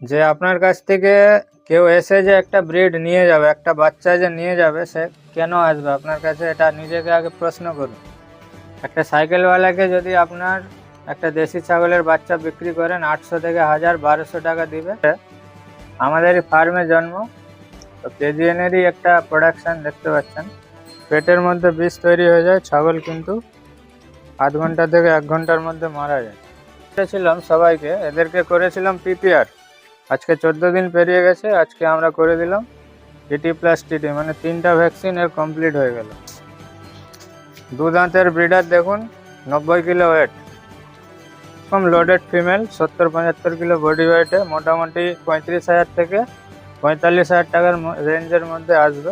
যে আপনার কাছ থেকে কেউ এসে যে একটা ব্রিড নিয়ে যাবে, একটা বাচ্চা যে নিয়ে যাবে, সে কেন আসবে? আপনার কাছে এটা নিজেকে আগে প্রশ্ন করুন। একটা সাইকেলওয়ালাকে যদি আপনার একটা দেশি ছাগলের বাচ্চা বিক্রি করেন, আটশো থেকে হাজার বারোশো টাকা দিবে। আমাদের ফার্মে জন্ম। তো কেজিএনেরই একটা প্রোডাকশান দেখতে পাচ্ছেন। পেটের মধ্যে বিষ তৈরি হয়ে যায়, ছাগল কিন্তু আধ ঘণ্টা থেকে এক ঘণ্টার মধ্যে মারা যায়। করেছিলাম সবাইকে, এদেরকে করেছিলাম পিপিআর আজকে চোদ্দ দিন পেরিয়ে গেছে, আজকে আমরা করে দিলাম টিটি প্লাস টিটি মানে তিনটা ভ্যাকসিন এর কমপ্লিট হয়ে গেল। দু দাঁতের ব্রিডার দেখুন, নব্বই কিলো ওয়েট কম লোডেড ফিমেল সত্তর পঁচাত্তর কিলো বডি ওয়েটে মোটামুটি পঁয়ত্রিশ হাজার থেকে পঁয়তাল্লিশ হাজার টাকার রেঞ্জের মধ্যে আসবে।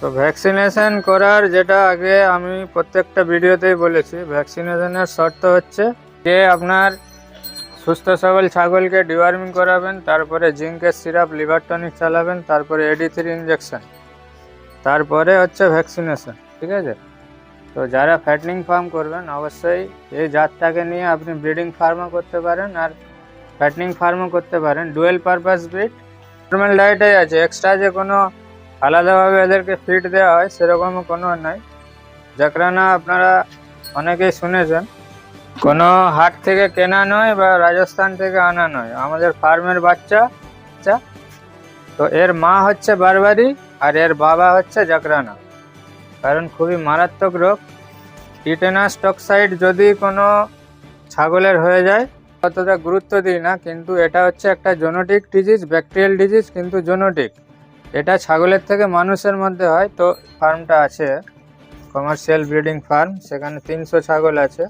তো ভ্যাকসিনেশন করার যেটা আগে আমি প্রত্যেকটা ভিডিওতেই বলেছি ভ্যাকসিনেশনের শর্ত হচ্ছে যে আপনার সুস্থ সবল ছাগলকে ডিওয়ার্মিং করাবেন, তারপরে জিঙ্কের সিরাপ, লিভার টনিক চালাবেন, তারপরে এডি থ্রি ইঞ্জেকশন তারপরে হচ্ছে ভ্যাকসিনেশন ঠিক আছে? তো যারা ফ্যাটনিং ফার্ম করবেন, অবশ্যই এই জাতটাকে নিয়ে আপনি ব্রিডিং ফার্মও করতে পারেন আর ফ্যাটনিং ফার্মও করতে পারেন। ডুয়েল পারপাস ব্রিড নর্মাল ডায়েটাই আছে। এক্সট্রা যে কোনো আলাদাভাবে এদেরকে ফিড দেওয়া হয়, সেরকমও কোনো নাই। জাকরানা আপনারা অনেকেই শুনেছেন। কোনো হাট থেকে কেনা নয় বা রাজস্থান থেকে আনা নয়। আমাদের ফার্মের বাচ্চা বাচ্চা। তো এর মা হচ্ছে বারবারি আর এর বাবা হচ্ছে জাকরানা কারণ খুবই মারাত্মক রোগ। টিটেনাস টক্সাইড যদি কোনো ছাগলের হয়ে যায়, অতটা গুরুত্ব দিই না, কিন্তু এটা হচ্ছে একটা জোনোটিক ডিজিজ, ব্যাকটেরিয়াল ডিজিজ, কিন্তু জোনোটিক। এটা ছাগলের থেকে মানুষের মধ্যে হয়। তো ফার্মটা আছে, কমার্শিয়াল ব্রিডিং ফার্ম, সেখানে তিনশো ছাগল আছে।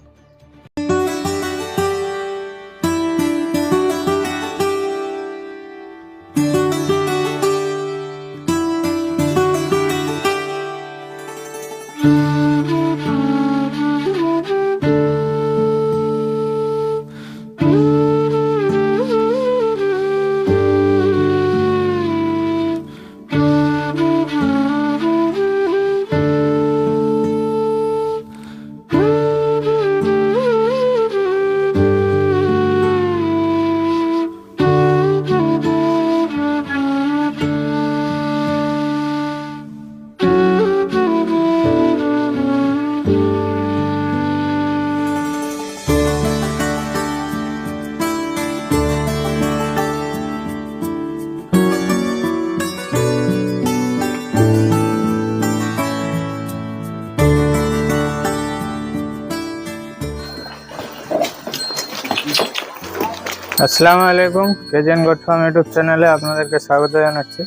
আসসালামু আলাইকুম, কেজেন গোট ফার্ম ইউটিউব চ্যানেলে আপনাদেরকে স্বাগত জানাচ্ছি।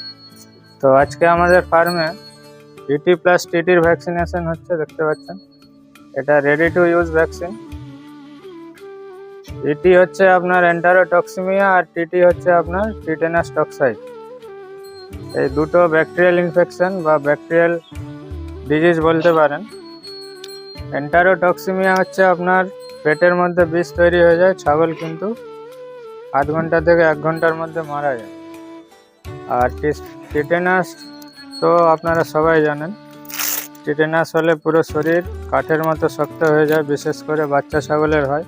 তো আজকে আমাদের ফার্মে টিটি প্লাস টিটির ভ্যাকসিনেশন হচ্ছে, দেখতে পাচ্ছেন। এটা ready to use vaccine TT হচ্ছে আপনার এন্টারোটক্সিমিয়া আর টিটি হচ্ছে আপনার টিটেনাস টক্সাইড এই দুটো ব্যাকটেরিয়াল ইনফেকশন বা ব্যাকটেরিয়াল ডিজিজ বলতে পারেন। এন্টারোটক্সিমিয়া হচ্ছে আপনার পেটের মধ্যে বিষ তৈরি হয়ে যায়, ছাগল কিন্তু আধ ঘণ্টা থেকে এক ঘণ্টার মধ্যে মারা যায়। আর টিটেনাস তো আপনারা সবাই জানেন, টিটেনাস হলে পুরো শরীর কাঠের মতো শক্ত হয়ে যায়, বিশেষ করে বাচ্চা ছাগলের হয়।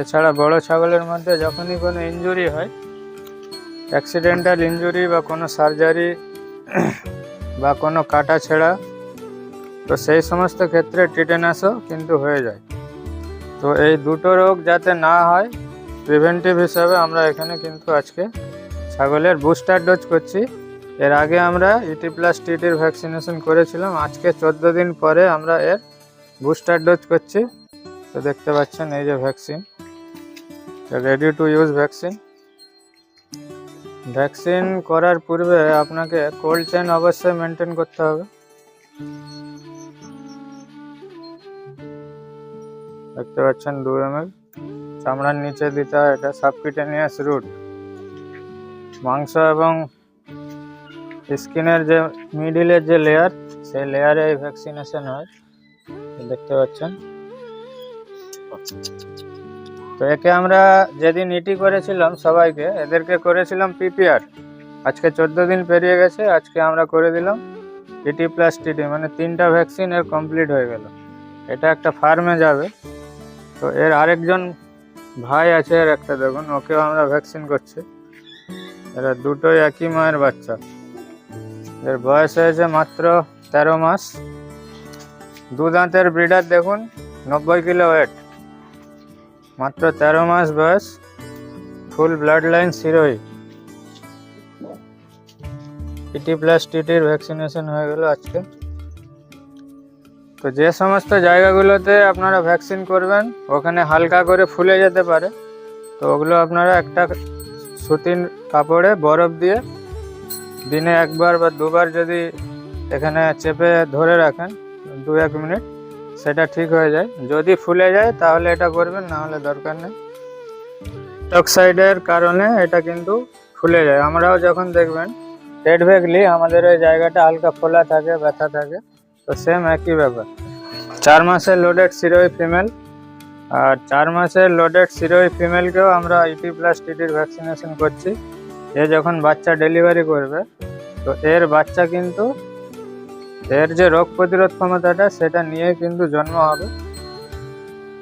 এছাড়া বড় ছাগলের মধ্যে যখনই কোনো ইনজুরি হয়, অ্যাক্সিডেন্টাল ইনজুরি বা কোনো সার্জারি বা কোনো কাটা ছেঁড়া, তো সেই সমস্ত ক্ষেত্রে টিটেনাসও কিন্তু হয়ে যায়। তো এই দুটো রোগ যাতে না হয় প্রিভেন্টিভ হিসাবে আমরা এখানে কিন্তু আজকে ছাগলের বুস্টার ডোজ করছি। এর আগে আমরা ইটি প্লাস টিটির ভ্যাকসিনেশন করেছিলাম। আজকে চোদ্দ দিন পরে আমরা এর বুস্টার ডোজ করছি। তো দেখতে পাচ্ছেন এই যে vaccine ready to use vaccine vaccine করার পূর্বে আপনাকে কোল্ড চেন অবশ্যই মেনটেন করতে হবে। দেখতে পাচ্ছেন দু এম এল চামড়ার নিচে দিতে হয়, এটা সাবকিটেনিয়াস রুট। মাংস এবং স্কিনের যে মিডিলের যে লেয়ার সেই লেয়ারে এই ভ্যাকসিনেশন হয়। দেখতে পাচ্ছেন। তো একে আমরা যেদিন ইটি করেছিলাম সবাইকে, এদেরকে করেছিলাম পিপিআর আজকে চোদ্দ দিন পেরিয়ে গেছে, আজকে আমরা করে দিলাম টিটি প্লাস টিটি মানে তিনটা ভ্যাকসিন এর কমপ্লিট হয়ে গেল। এটা একটা ফার্মে যাবে। তো এর আরেকজন ভাই আছে এর একটা দেখুন, ওকেও আমরা ভ্যাকসিন করছি। এরা দুটোই একই মায়ের বাচ্চা। এর বয়স হয়েছে মাত্র তেরো মাস। দু দাঁতের ব্রিডার দেখুন, নব্বই কিলো ওয়েট মাত্র তেরো মাস বয়স ফুল ব্লাড লাইন সিরোই টিটি প্লাস টিটির ভ্যাকসিনেশন হয়ে গেল আজকে। তো যে সমস্ত জায়গাগুলোতে আপনারা ভ্যাকসিন করবেন, ওখানে হালকা করে ফুলে যেতে পারে। তো ওগুলো আপনারা একটা সুতির কাপড়ে বরফ দিয়ে দিনে একবার বা দুবার যদি এখানে চেপে ধরে রাখেন, দু এক মিনিট, সেটা ঠিক হয়ে যায়। যদি ফুলে যায়, তাহলে এটা করবেন, না হলে দরকার নেই। অক্সাইডের কারণে এটা কিন্তু ফুলে যায়। আমরাও যখন দেখবেন রেড ভেগলি, আমাদের ওই জায়গাটা হালকা ফোলা থাকে, ব্যথা থাকে। তো সেম একই ব্যাপার। চার মাসের লোডেড সিরোই ফিমেল আর চার মাসের লোডেড সিরোই ফিমেলকেও আমরা ইটি প্লাস টিটির ভ্যাকসিনেশন করছি। এ যখন বাচ্চা ডেলিভারি করবে, তো এর বাচ্চা কিন্তু, এর যে রোগ প্রতিরোধ ক্ষমতাটা, সেটা নিয়ে কিন্তু জন্ম হবে।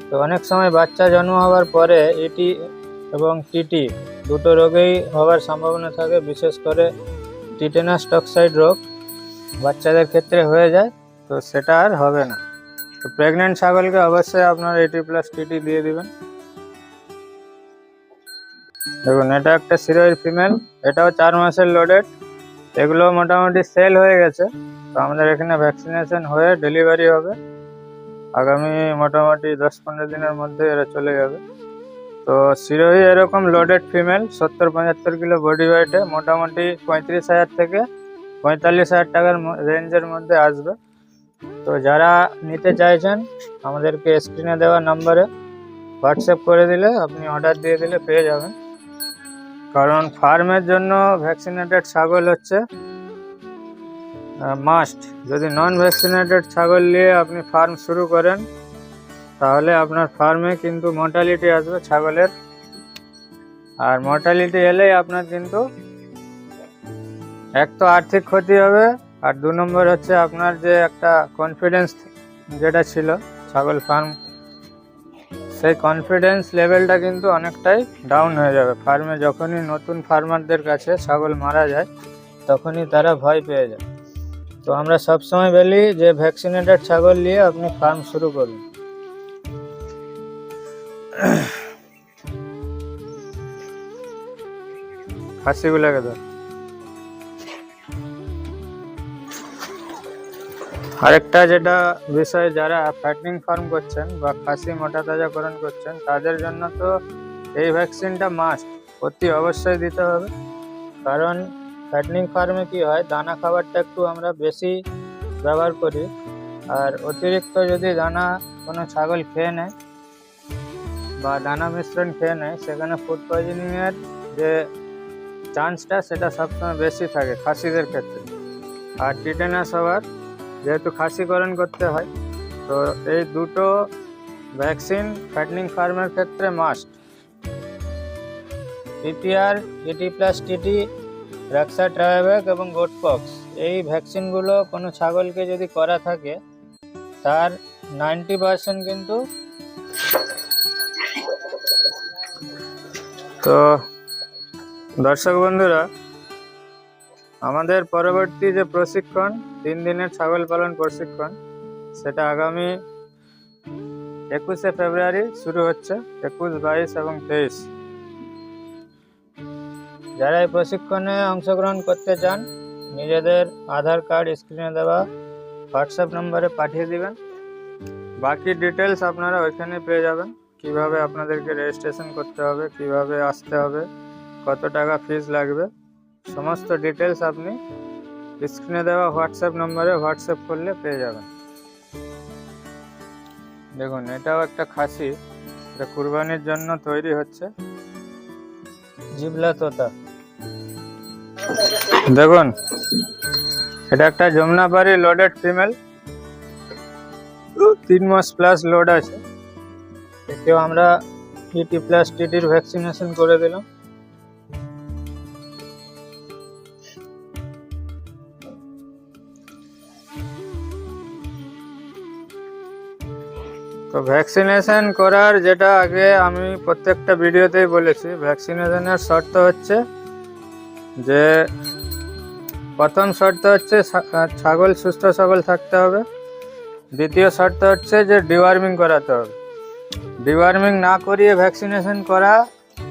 তো অনেক সময় বাচ্চা জন্ম হওয়ার পরে ইটি এবং টিটি দুটো রোগেই হওয়ার সম্ভাবনা থাকে, বিশেষ করে টিটেনাস টক্সাইড রোগ। বাচ্চাদের ক্ষেত্রে হয়ে যায়। তো সেটা আর হবে না। তো প্রেগনেন্ট ছাগলকে অবশ্যই আপনার এইটি প্লাস টিটি দিয়ে দিবেন। দেখুন, এটা একটা সিরোয়ের ফিমেল, এটাও চার মাসের লোডেড এগুলো মোটামুটি সেল হয়ে গেছে। তো আমাদের এখানে ভ্যাকসিনেশন হয়ে ডেলিভারি হবে। আগামী মোটামুটি দশ পনেরো দিনের মধ্যে এরা চলে যাবে। তো সিরোহি এরকম লোডেড ফিমেল সত্তর পঁচাত্তর কিলো বডি ওয়েটে মোটামুটি পঁয়ত্রিশ হাজার থেকে পঁয়তাল্লিশ হাজার টাকার রেঞ্জের মধ্যে আসবে। তো যারা নিতে চাইছেন, আমাদেরকে স্ক্রিনে দেওয়া নাম্বারে হোয়াটসঅ্যাপ করে দিলে আপনি অর্ডার দিয়ে দিলে পেয়ে যাবেন। কারণ ফার্মের জন্য ভ্যাকসিনেটেড ছাগল হচ্ছে মাস্ট যদি নন ভ্যাকসিনেটেড ছাগল নিয়ে আপনি ফার্ম শুরু করেন, তাহলে আপনার ফার্মে কিন্তু মর্টালিটি আসবে ছাগলের। আর মর্টালিটি এলেই আপনার কিন্তু এক তো আর্থিক ক্ষতি হবে আর দু নম্বর হচ্ছে আপনার যে একটা কনফিডেন্স যেটা ছিল ছাগল ফার্ম সেই কনফিডেন্স লেভেলটা কিন্তু অনেকটাই ডাউন হয়ে যাবে। ফার্মে যখনই নতুন ফার্মারদের কাছে ছাগল মারা যায়, তখনই তারা ভয় পেয়ে যায়। তো আমরা সবসময় বলি যে ভ্যাকসিনেটেড ছাগল নিয়ে আপনি ফার্ম শুরু করুন। খাসিগুলোকে ধর। আরেকটা যেটা বিষয়, যারা ফ্যাটনিং ফার্ম করছেন বা খাসি মোটা তাজাকরণ করছেন, তাদের জন্য তো এই ভ্যাকসিনটা মাস্ট অতি অবশ্যই দিতে হবে। কারণ ফ্যাটনিং ফার্মে কি হয়, দানা খাবারটা একটু আমরা বেশি ব্যবহার করি, আর অতিরিক্ত যদি দানা কোনো ছাগল খেয়ে নেয় বা দানা মিশ্রণ খেয়ে নেয়, সেখানে ফুড পয়জনিংয়ের যে চান্সটা সেটা সবসময় বেশি থাকে খাসিদের ক্ষেত্রে। আর টিটেনাস হওয়ার যেহেতু খাসিকরণ করতে হয়, তো এই দুটো ভ্যাকসিন ফ্যাটনিং ফার্মের ক্ষেত্রে must PPR TT plus TT Raksha Triovac এবং গোটপক্স এই ভ্যাকসিনগুলো কোনো ছাগলকে যদি করা থাকে, তার নাইনটি পার্সেন্ট কিন্তু তো দর্শক বন্ধুরা আমাদের পরবর্তী যে প্রশিক্ষণ, তিন দিনের ছাগল পালন প্রশিক্ষণ, সেটা আগামী একুশে ফেব্রুয়ারি শুরু হচ্ছে, একুশ, বাইশ এবং তেইশ। যারা এই প্রশিক্ষণে অংশগ্রহণ করতে চান, নিজেদের আধার কার্ড স্ক্রিনে দেওয়া হোয়াটসঅ্যাপ নম্বরে পাঠিয়ে দিবেন। বাকি ডিটেলস আপনারা ওইখানে পেয়ে যাবেন, কীভাবে আপনাদেরকে রেজিস্ট্রেশন করতে হবে, কীভাবে আসতে হবে, কত টাকা ফিস লাগবে সমস্ত ডিটেলস আপনি স্ক্রিনে দেওয়া হোয়াটসঅ্যাপ নম্বরে হোয়াটসঅ্যাপ করলে পেয়ে যাবেন। দেখুন, এটাও একটা খাসি। এটা কুরবানির জন্য তৈরি হচ্ছে। জিবলা তোতা। দেখুন, এটা একটা যমুনাপাড়ি লোডেড ফিমেল তিন মাস প্লাস লোড আছে। একেও আমরা টিটি প্লাস টিটির ভ্যাকসিনেশন করে দিলাম। তো ভ্যাকসিনেশন করার যেটা আগে আমি প্রত্যেকটা ভিডিওতেই বলেছি ভ্যাকসিনেশনের শর্ত হচ্ছে যে প্রথম শর্ত হচ্ছে ছাগল সুস্থ সবল থাকতে হবে। দ্বিতীয় শর্ত হচ্ছে যে ডিওয়ার্মিং করাতে হবে। ডিওয়ার্মিং না করিয়ে ভ্যাকসিনেশন করা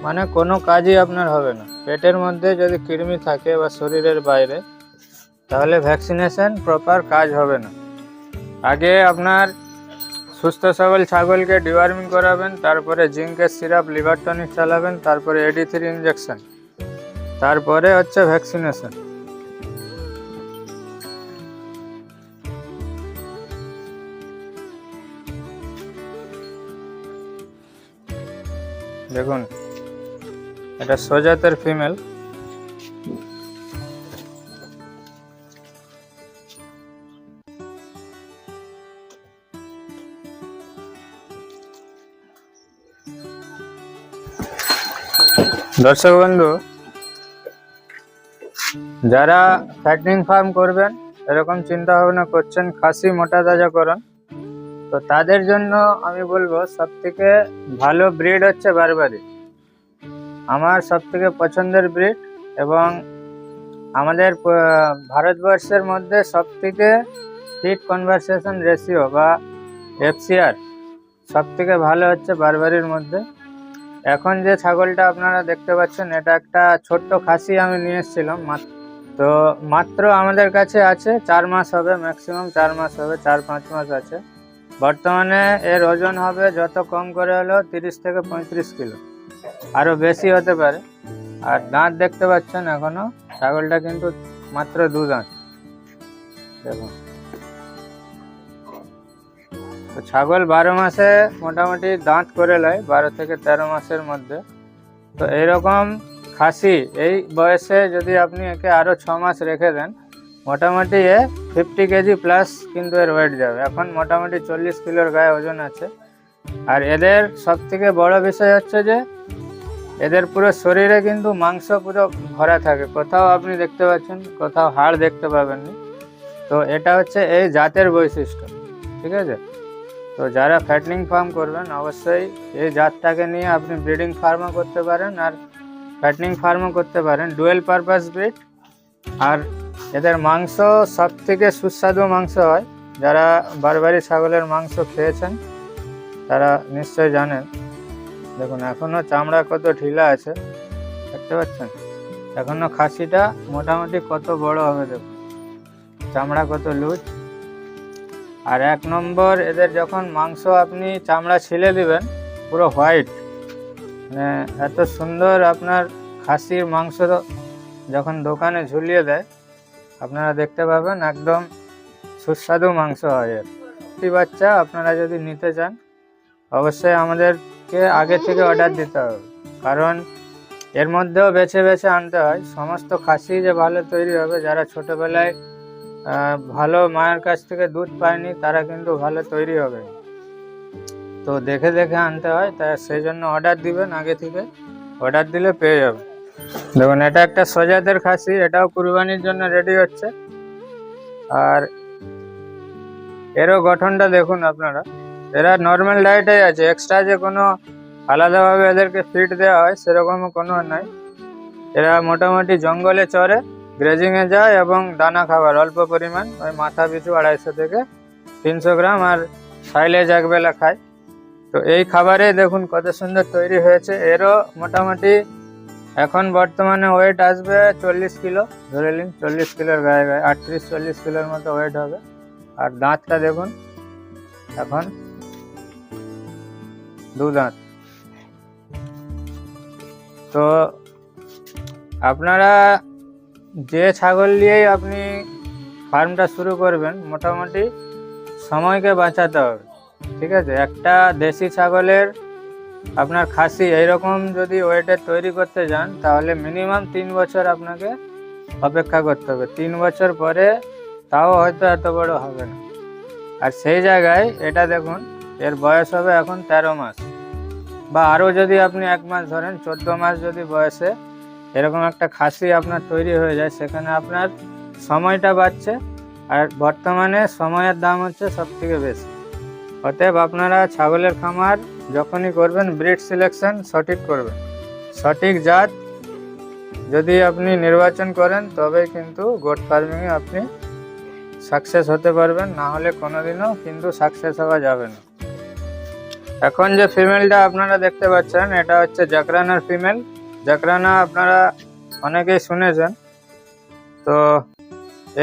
মানে কোনো কাজই আপনার হবে না। পেটের মধ্যে যদি কৃমি থাকে বা শরীরের বাইরে, তাহলে ভ্যাকসিনেশন প্রপার কাজ হবে না। আগে আপনার সুস্থ সবল ছাগলকে ডিওয়ার্মিং করাবেন, তারপরে জিঙ্কের সিরাপ, লিভার টনিক চালাবেন, তারপরে এডি থ্রি ইঞ্জেকশন তারপরে হচ্ছে ভ্যাকসিনেশন দেখুন, এটা সোজাতের ফিমেল দর্শক বন্ধু, যারা ফ্যাটনিং ফার্ম করবেন, এরকম চিন্তা ভাবনা করছেন, খাসি মোটা তাজাকরণ তো তাদের জন্য আমি বলব সব থেকে ভালো ব্রিড হচ্ছে বারবারি। আমার সব থেকে পছন্দের ব্রিড এবং আমাদের ভারতবর্ষের মধ্যে সব থেকে ফিট কনভারসেশন রেশিও বা এফসিআর সব থেকে ভালো হচ্ছে বারবারির মধ্যে। এখন যে ছাগলটা আপনারা দেখতে পাচ্ছেন, এটা একটা ছোট্ট খাসি আমি নিয়ে এসেছিলাম তো মাত্র আমাদের কাছে আছে, চার মাস হবে ম্যাক্সিমাম চার মাস হবে, চার পাঁচ মাস আছে। বর্তমানে এর ওজন হবে যত কম করে হলো তিরিশ থেকে পঁয়ত্রিশ কিলো আরও বেশি হতে পারে। আর দাঁত দেখতে পাচ্ছেন এখনও ছাগলটা কিন্তু মাত্র দু দাঁত দেখুন। ছাগল বারো মাসে মোটামুটি দাঁত করে লয়, বারো থেকে তেরো মাসের মধ্যে। তো এইরকম খাসি, এই বয়সে যদি আপনি একে আরও ছ মাস রেখে দেন, মোটামুটি এ ফিফটি কেজি প্লাস কিন্তু এর ওয়েট যাবে। এখন মোটামুটি চল্লিশ কিলোর গায়ে ওজন আছে। আর এদের সব থেকে বড় বিষয় হচ্ছে যে, এদের পুরো শরীরে কিন্তু মাংস পুরো ভরা থাকে। কোথাও আপনি দেখতে পাচ্ছেন, কোথাও হাড় দেখতে পাবেন না তো এটা হচ্ছে এই জাতের বৈশিষ্ট্য। ঠিক আছে? তো যারা ফ্যাটনিং ফার্ম করবেন, অবশ্যই এই জাতটাকে নিয়ে আপনি ব্রিডিং ফার্মও করতে পারেন আর ফ্যাটনিং ফার্মও করতে পারেন। ডুয়েল পারপাস ব্রিড আর এদের মাংস সব থেকে সুস্বাদু মাংস হয়। যারা বারবারি ছাগলের মাংস খেয়েছেন, তারা নিশ্চয় জানেন। দেখুন এখনও চামড়া কত ঢিলা আছে, দেখতে পাচ্ছেন? এখনও খাসিটা মোটামুটি কত বড় হবে, দেখুন। চামড়া কত লুজ। আর এক নম্বর, এদের যখন মাংস আপনি চামড়া ছিলে দিবেন, পুরো হোয়াইট মানে এত সুন্দর আপনার খাসির মাংস যখন দোকানে ঝুলিয়ে দেয়, আপনারা দেখতে পাবেন একদম সুস্বাদু মাংস হয় এর। একটি বাচ্চা আপনারা যদি নিতে চান, অবশ্যই আমাদেরকে আগে থেকে অর্ডার দিতে হবে। কারণ এর মধ্যেও বেছে বেছে আনতে হয়। সমস্ত খাসি যে ভালো তৈরি হবে, যারা ছোটোবেলায় ভালো মায়ের কাছ থেকে দুধ পায়নি, তারা কিন্তু ভালো তৈরি হবে। তো দেখে দেখে আনতে হয় তাই সেই জন্য অর্ডার দিবেন আগে থেকে। অর্ডার দিলে পেয়ে যাবেন। দেখুন, এটা একটা সজাতের খাসি, এটাও কুরবানির জন্য রেডি হচ্ছে। আর এরও গঠনটা দেখুন আপনারা। এরা নর্মাল ডায়েটেই আছে এক্সট্রা যে কোনো আলাদাভাবে এদেরকে ফিট দেওয়া হয় সেরকমও কোনো নাই। এরা মোটামুটি জঙ্গলে চড়ে গ্রেজিংয়ে যায় এবং দানা খাবার, অল্প পরিমাণ, ওই মাথা পিছু আড়াইশো থেকে তিনশো গ্রাম আর সাইলেজ একবেলা খায়। তো এই খাবারে দেখুন কত সুন্দর তৈরি হয়েছে। এরও মোটামুটি এখন বর্তমানে ওয়েট আসবে চল্লিশ কিলো। ধরে নিন চল্লিশ কিলোর গায়ে গায়ে, আটত্রিশ, চল্লিশ কিলোর মতো ওয়েট হবে। আর দাঁতটা দেখুন, এখন দু দাঁত। তো আপনারা যে ছাগল দিয়েই আপনি ফার্মটা শুরু করবেন, মোটামুটি সময়কে বাঁচাতে হবে, ঠিক আছে? একটা দেশি ছাগলের আপনার খাসি এইরকম যদি ওয়েটের তৈরি করতে যান, তাহলে মিনিমাম তিন বছর আপনাকে অপেক্ষা করতে হবে। তিন বছর পরে তাও হয়তো এত বড় হবে না। আর সেই জায়গায় এটা দেখুন, এর বয়স হবে এখন তেরো মাস। বা আরও যদি আপনি এক মাস ধরেন, চোদ্দ মাস যদি বয়সে এরকম একটা খাসি আপনার তৈরি হয়ে যায়, সেখানে আপনার সময়টা বাড়ছে আর বর্তমানে সময়ের দাম হচ্ছে সব থেকে বেশি। অতএব আপনারা ছাগলের খামার যখনই করবেন, ব্রিড সিলেকশন সঠিক করবেন। সঠিক জাত যদি আপনি নির্বাচন করেন, তবে কিন্তু গোট ফার্মিংয়ে আপনি সাকসেস হতে পারবেন, না হলে কোনোদিনও কিন্তু সাকসেস হওয়া যাবে না। এখন যে ফিমেলটা আপনারা দেখতে পাচ্ছেন, এটা হচ্ছে জাকরানার ফিমেল। জাকরানা আপনারা অনেকেই শুনেছেন। তো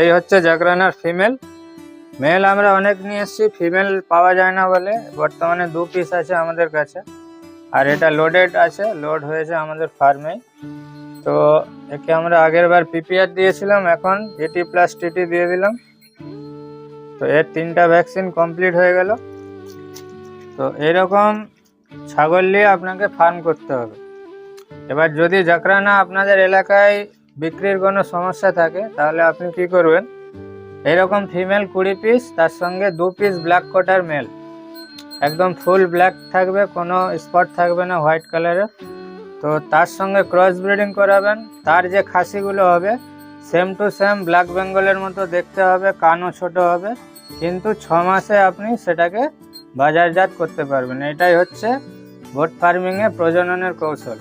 এই হচ্ছে জাকরানার ফিমেল। মেল আমরা অনেক নিয়ে এসেছি, ফিমেল পাওয়া যায় না বলে। বর্তমানে দু পিস আছে আমাদের কাছে। আর এটা লোডেড আছে লোড হয়েছে আমাদের ফার্মে তো একে আমরা আগের বার পিপিআর দিয়েছিলাম, এখন এটি প্লাস টিটি দিয়ে দিলাম। তো এর তিনটা ভ্যাকসিন কমপ্লিট হয়ে গেল। তো এরকম ছাগল নিয়ে আপনাকে ফার্ম করতে হবে। এবার যদি জাকরানা আপনাদের এলাকায় বিক্রির কোনো সমস্যা থাকে, তাহলে আপনি কি করবেন? এরকম ফিমেল কুড়ি পিস তার সঙ্গে দু পিস ব্ল্যাক কোটার মেল একদম ফুল ব্ল্যাক থাকবে, কোনো স্পট থাকবে না হোয়াইট কালারের তো তার সঙ্গে ক্রস ব্রিডিং করাবেন। তার যে খাসিগুলো হবে সেম টু সেম ব্ল্যাক বেঙ্গলের মতো দেখতে হবে, কানও ছোট হবে। কিন্তু ছ মাসে আপনি সেটাকে বাজারজাত করতে পারবেন। এটাই হচ্ছে গোট ফার্মিংয়ে প্রজননের কৌশল।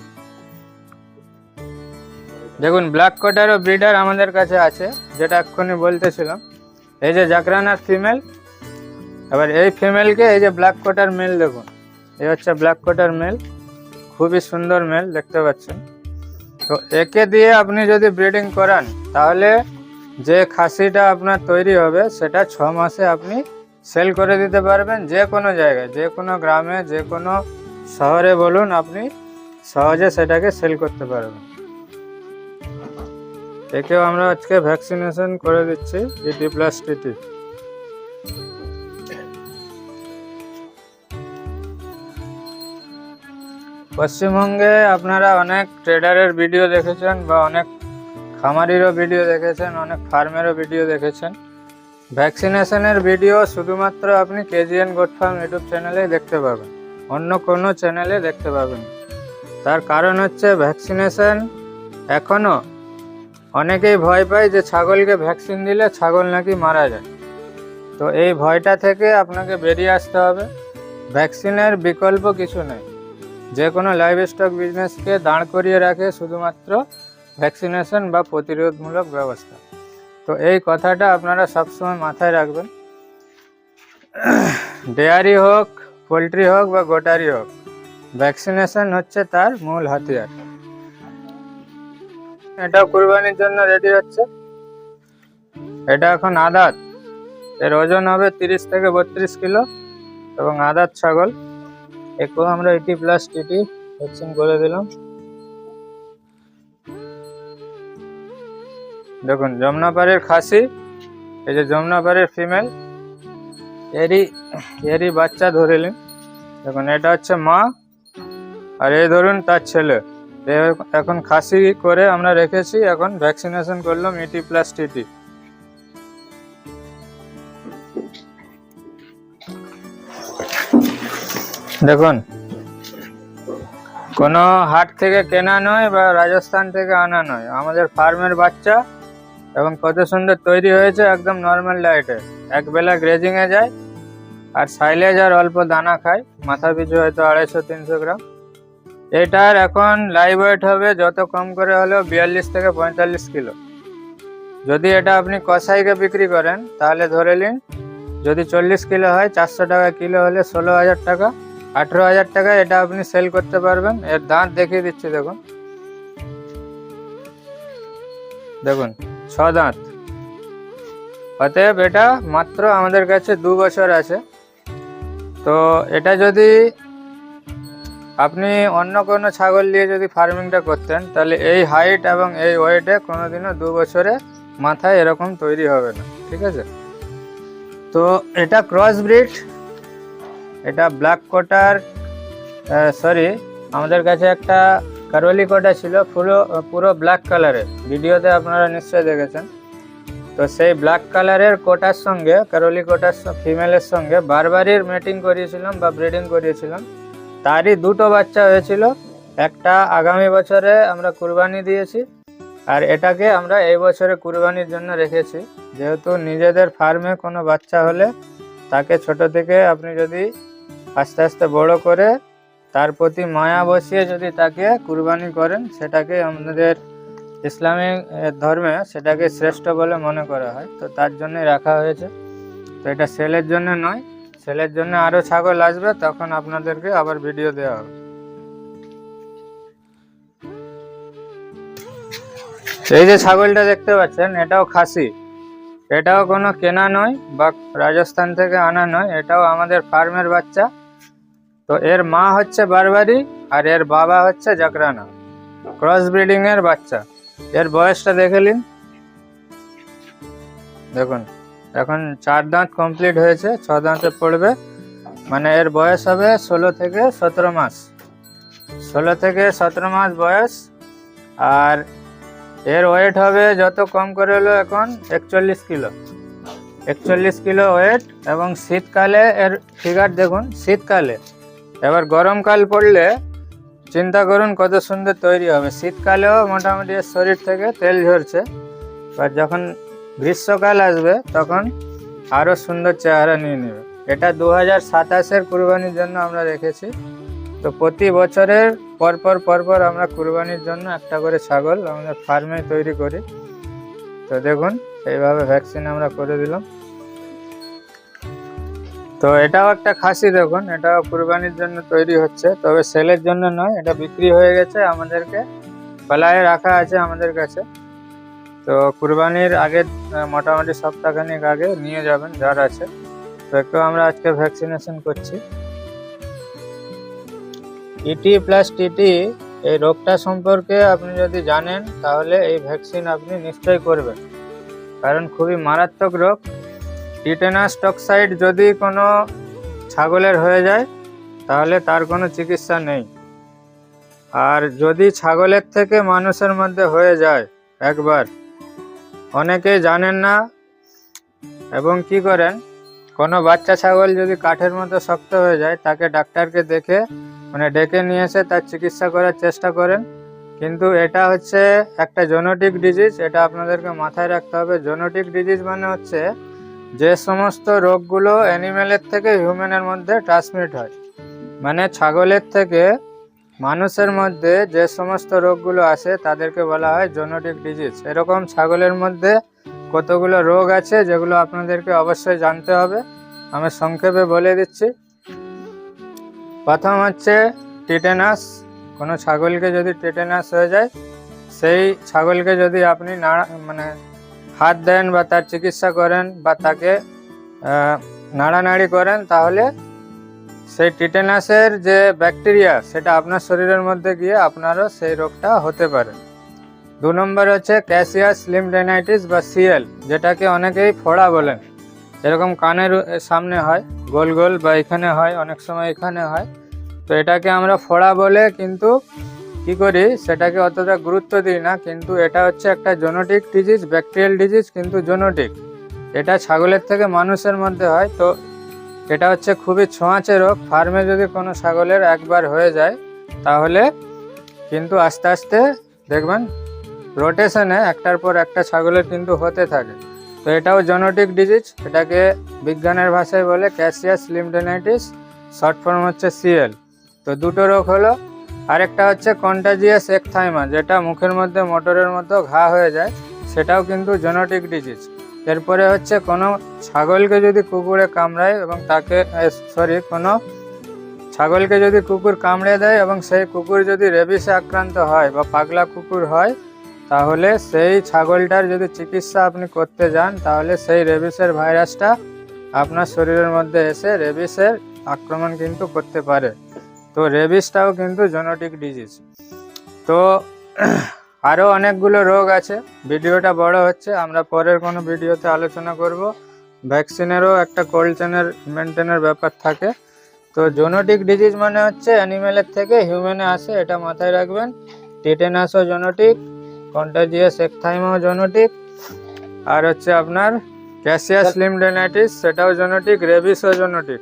দেখুন ব্ল্যাক কোটারও ব্রিডার আমাদের কাছে আছে, যেটা এক্ষুনি বলতেছিলাম। এই যে জাকরানার ফিমেল এবার এই ফিমেলকে এই যে ব্ল্যাক কোটার মেল দেখুন। এই হচ্ছে ব্ল্যাক কোটার মেল খুবই সুন্দর মেল দেখতে পাচ্ছেন। তো একে দিয়ে আপনি যদি ব্রিডিং করান, তাহলে যে খাসিটা আপনার তৈরি হবে, সেটা ছ মাসে আপনি সেল করে দিতে পারবেন যে কোনো জায়গায়, যে কোনো গ্রামে, যে কোনো শহরে বলুন, আপনি সহজে সেটাকে সেল করতে পারবেন। একেও আমরা আজকে ভ্যাকসিনেশন করে দিচ্ছি ইটি প্লাস টিটি পশ্চিমবঙ্গে আপনারা অনেক ট্রেডারের ভিডিও দেখেছেন বা অনেক খামারিরও ভিডিও দেখেছেন, অনেক ফার্মেরও ভিডিও দেখেছেন। ভ্যাকসিনেশনের ভিডিও শুধুমাত্র আপনি কেজিএন গোট ফার্ম ইউটিউব চ্যানেলেই দেখতে পাবেন, অন্য কোনো চ্যানেলে দেখতে পাবেন তার কারণ হচ্ছে ভ্যাকসিনেশন এখনও অনেকেই ভয় পায় যে ছাগলকে ভ্যাকসিন দিলে ছাগল নাকি মারা যায়। তো এই ভয়টা থেকে আপনাকে বেরিয়ে আসতে হবে। ভ্যাকসিনের বিকল্প কিছু নেই। যে কোনো লাইভ স্টক বিজনেসকে দাঁড় করিয়ে রাখে শুধুমাত্র ভ্যাকসিনেশন বা প্রতিরোধমূলক ব্যবস্থা। তো এই কথাটা আপনারা সবসময় মাথায় রাখবেন। ডেয়ারি হোক, পোলট্রি হোক বা গোটারি হোক, ভ্যাকসিনেশন হচ্ছে তার মূল হাতিয়ার। এটা কুরবানির জন্য রেডি হচ্ছে। এটা এখন আদাত। এর ওজন হবে তিরিশ থেকে বত্রিশ কিলো এবং আদাত ছাগল। একটু আমরা এইটি প্লাস টিটি ভ্যাকসিন করে দিলাম। দেখুন, যমুনাপাড়ের খাসি, এই যে যমুনাপাড়ের ফিমেল এরই এরই বাচ্চা ধরে নিন। দেখুন, এটা হচ্ছে মা আর এই ধরুন তার ছেলে। এখন খাসি করে আমরা রেখেছি, এখন ভ্যাকসিনেশন করলাম ইটি প্লাস টিটি। দেখুন, কোনো হাট থেকে কেনা নয় বা রাজস্থান থেকে আনা নয়। আমাদের ফার্মের বাচ্চা এবং কত সুন্দর তৈরি হয়েছে, একদম নর্মাল ডায়েটে এক বেলা গ্রেজিংয়ে যায়, আর সাইলেজ আর অল্প দানা খায়। মাথা পিছু হয়তো আড়াইশো, তিনশো গ্রাম। এটার এখন লাইভ ওয়েট হবে যত কম করে হলেও বিয়াল্লিশ থেকে পঁয়তাল্লিশ কিলো। যদি এটা আপনি কসাইকে বিক্রি করেন, তাহলে ধরে নিন, যদি চল্লিশ কিলো হয়, চারশো টাকা কিলো হলে ষোলো হাজার টাকা, আঠেরো হাজার টাকা এটা আপনি সেল করতে পারবেন। এর দাঁত দেখিয়ে দিচ্ছি, দেখুন। দেখুন, ছ দাঁত। অতএব এটা মাত্র আমাদের কাছে দু বছর আছে। তো এটা যদি আপনি অন্য কোনো ছাগল দিয়ে যদি ফার্মিংটা করতেন, তাহলে এই হাইট এবং এই ওয়েটে কোনোদিনও দু বছরে মাথায় এরকম তৈরি হবে না, ঠিক আছে? তো এটা ক্রস ব্রিড এটা ব্ল্যাক কোটার সরি আমাদের কাছে একটা কারোলি কোটা ছিল, পুরো পুরো ব্ল্যাক কালারের ভিডিওতে আপনারা নিশ্চয়ই দেখেছেন। তো সেই ব্ল্যাক কালারের কোটার সঙ্গে, কারোলি কোটার ফিমেলের সঙ্গে বারবারির মেটিং করিয়েছিলাম বা ব্রিডিং করিয়েছিলাম। তারই দুটো বাচ্চা হয়েছিল। একটা আগামী বছরে আমরা কুরবানি দিয়েছি, আর এটাকে আমরা এই বছরে কুরবানির জন্য রেখেছি। যেহেতু নিজেদের ফার্মে কোনো বাচ্চা হলে তাকে ছোট থেকে আপনি যদি আস্তে আস্তে বড় করে তার প্রতি মায়া বসিয়ে যদি তাকে কুরবানি করেন, সেটাকে আমাদের ইসলামিক ধর্মে সেটাকে শ্রেষ্ঠ বলে মনে করা হয়। তো তার জন্যই রাখা হয়েছে। তো এটা সেলের জন্য নয় সেলের জন্য আরও ছাগল আসবে, তখন আপনাদেরকে আবার ভিডিও দেওয়া হবে। এই যে ছাগলটা দেখতে পাচ্ছেন, এটাও খাসি। এটাও কোনো কেনা নয় বা রাজস্থান থেকে আনা নয়, এটাও আমাদের ফার্মের বাচ্চা। তো এর মা হচ্ছে বারবারি আর এর বাবা হচ্ছে জাকরানা, ক্রস ব্রিডিং এর বাচ্চা। এর বয়সটা দেখে নিন। দেখুন। এখন চার দাঁত কমপ্লিট হয়েছে, ছ দাঁতে পড়বে। মানে এর বয়স হবে ষোলো থেকে সতেরো মাস। ষোলো থেকে সতেরো মাস বয়স। আর এর ওয়েট হবে যত কম করে হলো এখন একচল্লিশ কিলো। একচল্লিশ কিলো ওয়েট এবং শীতকালে এর ফিগার দেখুন, শীতকালে। এবার গরমকাল পড়লে চিন্তা করুন কত সুন্দর তৈরি হবে। শীতকালেও মোটামুটি শরীর থেকে তেল ঝরছে। আর যখন গ্রীষ্মকাল আসবে, তখন আরও সুন্দর চেহারা নিয়ে নেবে। এটা দু হাজার সাতাশের কুরবানির জন্য আমরা রেখেছি। তো প্রতি বছরের পরপর পরপর আমরা কুরবানির জন্য একটা করে ছাগল আমাদের ফার্মে তৈরি করি। তো দেখুন, এইভাবে ভ্যাকসিন আমরা করে দিলাম। তো এটাও একটা খাসি দেখুন, এটাও কুরবানির জন্য তৈরি হচ্ছে। তবে সেলের জন্য নয়, এটা বিক্রি হয়ে গেছে আমাদেরকে পালায় রাখা আছে আমাদের কাছে। তো কুরবানির আগে মোটামুটি সপ্তাহখানিক আগে নিয়ে যাবেন, যার আছে। তো একটু আমরা আজকে ভ্যাকসিনেশন করছি। ইটি প্লাস টিটি এই রোগটা সম্পর্কে আপনি যদি জানেন, তাহলে এই ভ্যাকসিন আপনি নিশ্চয়ই করবেন। কারণ খুবই মারাত্মক রোগ। টিটেনাস টক্সাইড যদি কোনো ছাগলের হয়ে যায়, তাহলে তার কোনো চিকিৎসা নেই। আর যদি ছাগলের থেকে মানুষের মধ্যে হয়ে যায়, একবার অনেকেই জানেন না এবং কি করেন? কোনো বাচ্চা ছাগল যদি কাঠের মতো শক্ত হয়ে যায়, তাকে ডাক্তারকে দেখে মানে ডেকে নিয়ে এসে তার চিকিৎসা করার চেষ্টা করেন। কিন্তু এটা হচ্ছে একটা জেনেটিক ডিজিজ, এটা আপনাদেরকে মাথায় রাখতে হবে। জেনেটিক ডিজিজ মানে হচ্ছে যে সমস্ত রোগগুলো অ্যানিম্যালের থেকে হিউম্যানের মধ্যে ট্রান্সমিট হয়। মানে ছাগলের থেকে মানুষের মধ্যে যে সমস্ত রোগগুলো আসে তাদেরকে বলা হয় জেনেটিক ডিজিজ এরকম ছাগলের মধ্যে কতগুলো রোগ আছে, যেগুলো আপনাদেরকে অবশ্যই জানতে হবে। আমি সংক্ষেপে বলে দিচ্ছি। প্রথম হচ্ছে টিটেনাস কোনো ছাগলকে যদি টিটেনাস হয়ে যায়, সেই ছাগলকে যদি আপনি নাড়া মানে হাত দেন বা তার চিকিৎসা করেন বা তাকে নাড়ানাড়ি করেন, তাহলে সেই টিটেনাসের যে ব্যাকটেরিয়া, সেটা আপনার শরীরের মধ্যে গিয়ে আপনারও সেই রোগটা হতে পারে। দু নম্বর হচ্ছে ক্যাসিয়াস লিমডেনাইটিস বা সিএল, যেটাকে অনেকেই ফোড়া বলেন। এরকম কানের সামনে হয়, গোল গোল বা এখানে হয়, অনেক সময় এখানে হয়। তো এটাকে আমরা ফোড়া বলে কিন্তু কি করি, সেটাকে অতটা গুরুত্ব দিই না, কিন্তু এটা হচ্ছে একটা জোনোটিক ডিজিজ, ব্যাকটেরিয়াল ডিজিজ কিন্তু জোনোটিক। এটা ছাগলের থেকে মানুষের মধ্যে হয়, তো এটা হচ্ছে খুবই ছোঁয়াচে রোগ। ফার্মে যদি কোনো ছাগলের একবার হয়ে যায়, তাহলে কিন্তু আস্তে আস্তে দেখবেন রোটেশনে একটার পর একটা ছাগলের কিন্তু হতে থাকে। তো এটাও জেনেটিক ডিজিজ, এটাকে বিজ্ঞানের ভাষায় বলে ক্যাসিয়াস লিমডেনাইটিস, শর্ট ফর্ম হচ্ছে সিএল। তো দুটো রোগ হলো, আরেকটা হচ্ছে কন্টাজিয়াস একথাইমা, যেটা মুখের মধ্যে মোটরের মতো ঘা হয়ে যায়, সেটাও কিন্তু জেনেটিক ডিজিজ। এরপরে হচ্ছে কোনো ছাগলকে যদি কুকুরে কামড়ায় এবং তাকে সরি কোনো ছাগলকে যদি কুকুর কামড়ে দেয় এবং সেই কুকুর যদি রেবিসে আক্রান্ত হয় বা পাগলা কুকুর হয়, তাহলে সেই ছাগলটার যদি চিকিৎসা আপনি করতে যান, তাহলে সেই রেবিসের ভাইরাসটা আপনার শরীরের মধ্যে এসে রেবিসের আক্রমণ কিন্তু করতে পারে। তো রেবিসটাও কিন্তু জেনেটিক ডিজিজ। তো আরও অনেকগুলো রোগ আছে। ভিডিওটা বড় হচ্ছে আমরা পরের কোনো ভিডিওতে আলোচনা করব। ভ্যাকসিনেরও একটা কোল্ড চেনের মেনটেনের ব্যাপার থাকে। তো জোনোটিক ডিজিজ মানে হচ্ছে অ্যানিমেলের থেকে হিউম্যানে আসে এটা মাথায় রাখবেন। টিটেনাসও জেনেটিক কন্টাজিয়াস একথাইমাও জেনেটিক আর হচ্ছে আপনার ক্যাসিয়াস লিমডেনাইটিস সেটাও জোনোটিক রেবিসও জেনেটিক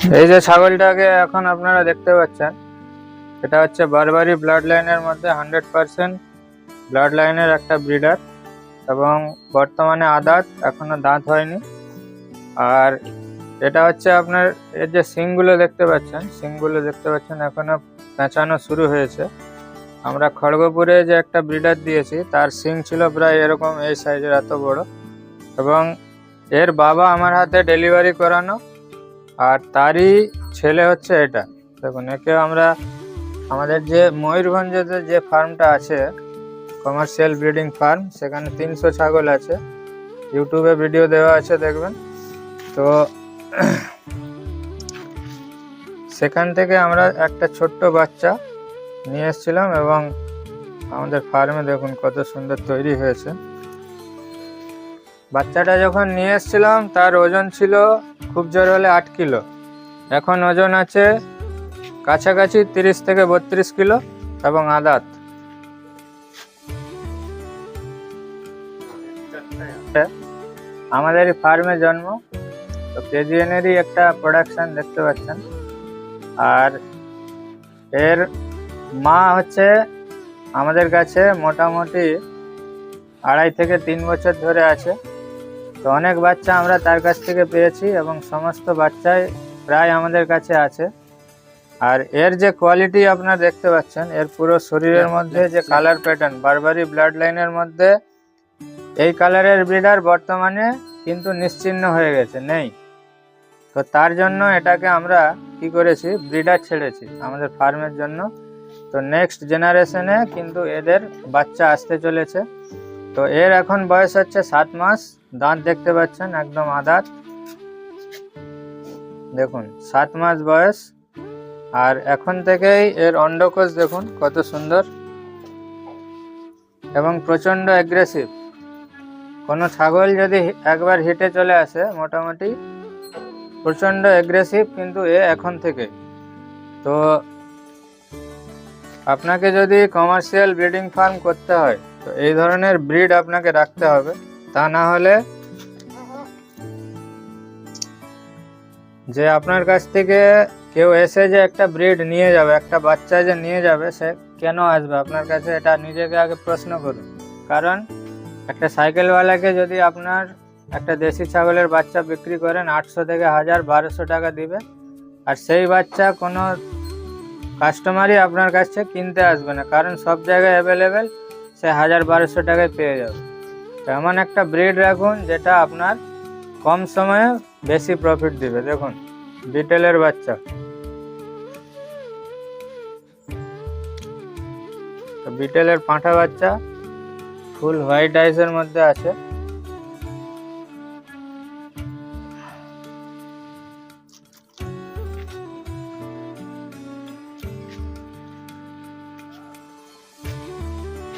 এই যে ছাগলটাকে এখন আপনারা দেখতে পাচ্ছেন, এটা হচ্ছে বারবারি ব্লাড লাইনের মধ্যে হান্ড্রেড পার্সেন্ট ব্লাড লাইনের একটা ব্রিডার এবং বর্তমানে আদাত, এখনও দাঁত হয়নি। আর এটা হচ্ছে আপনার এর যে সিংগুলো দেখতে পাচ্ছেন সিংগুলো দেখতে পাচ্ছেন এখনও পেঁচানো শুরু হয়েছে। আমরা খড়গপুরে যে একটা ব্রিডার দিয়েছি, তার সিং ছিল প্রায় এরকম এই সাইজের এত বড়। এবং এর বাবা আমার হাতে ডেলিভারি করানো। আর তারই ছেলে হচ্ছে এটা। দেখুন, একে আমরা আমাদের যে ময়ূরভঞ্জেতে যে ফার্মটা আছে কমার্শিয়াল ব্রিডিং ফার্ম সেখানে তিনশো ছাগল আছে। ইউটিউবে ভিডিও দেওয়া আছে, দেখবেন। তো সেখান থেকে আমরা একটা ছোট্ট বাচ্চা নিয়ে এসেছিলাম এবং আমাদের ফার্মে দেখুন কত সুন্দর তৈরি হয়েছে। বাচ্চাটা যখন নিয়ে এসেছিলাম, তার ওজন ছিল খুব জোর হলে আট কিলো। এখন ওজন আছে কাছাকাছি তিরিশ থেকে বত্রিশ কিলো এবং আদাত। আমাদের ফার্মে জন্ম। তো কেজিএনেরই একটা প্রোডাকশন দেখতে পাচ্ছেন। আর এর মা হচ্ছে আমাদের কাছে মোটামুটি আড়াই থেকে তিন বছর ধরে আছে। তো অনেক বাচ্চা আমরা তার কাছ থেকে পেয়েছি এবং সমস্ত বাচ্চাই প্রায় আমাদের কাছে আছে। আর এর যে কোয়ালিটি আপনারা দেখতে পাচ্ছেন এর পুরো শরীরের মধ্যে যে কালার প্যাটার্ন বারবারি ব্লাড লাইনের মধ্যে এই কালারের ব্রিডার বর্তমানে কিন্তু নিশ্চিহ্ন হয়ে গেছে নেই। তো তার জন্য এটাকে আমরা কি করেছি ব্রিডার ছেড়েছি আমাদের ফার্মের জন্য। তো নেক্সট জেনারেশনে কিন্তু এদের বাচ্চা আসতে চলেছে। তো এর এখন বয়স হচ্ছে সাত মাস। দাঁত দেখতে পাচ্ছেন, একদম আদাত দেখুন, সাত মাস বয়স। আর এখন থেকেই এর অন্ডকোষ দেখুন, কত সুন্দর। এবং প্রচণ্ড অ্যাগ্রেসিভ কোনো ছাগল যদি একবার হিটে চলে আসে, মোটামুটি প্রচণ্ড অ্যাগ্রেসিভ কিন্তু এ এখন থেকে। তো আপনাকে যদি কমার্শিয়াল ব্রিডিং ফার্ম করতে হয়, তো এই ধরনের ব্রিড আপনাকে রাখতে হবে। তা না হলে যে আপনার কাছ থেকে কেউ এসে যে একটা ব্রিড নিয়ে যাবে, একটা বাচ্চা যে নিয়ে যাবে, সে কেন আসবে? আপনার কাছে এটা নিজেকে আগে প্রশ্ন করুন। কারণ একটা সাইকেলওয়ালাকে যদি আপনার একটা দেশি ছাগলের বাচ্চা বিক্রি করেন, আটশো থেকে হাজার, বারোশো টাকা দিবে, আর সেই বাচ্চা কোনো কাস্টমারই আপনার কাছে কিনতে আসবে না। কারণ সব জায়গায় অ্যাভেলেবেল সে হাজার, বারোশো টাকায় পেয়ে যাবে। এমন একটা ব্রিড রাখুন যেটা আপনার কম সময়ে বেশি প্রফিট দিবে। দেখুন বিটেলের বাচ্চা। বিটেলের পাঁঠা বাচ্চা ফুল হোয়াইট আইসের মধ্যে আছে।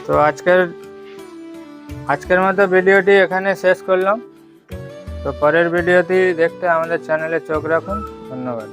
তো আজকের আজকের মতো ভিডিওটি এখানে শেষ করলাম। তো পরের ভিডিওটি দেখতে আমাদের চ্যানেলে চোখ রাখুন। ধন্যবাদ।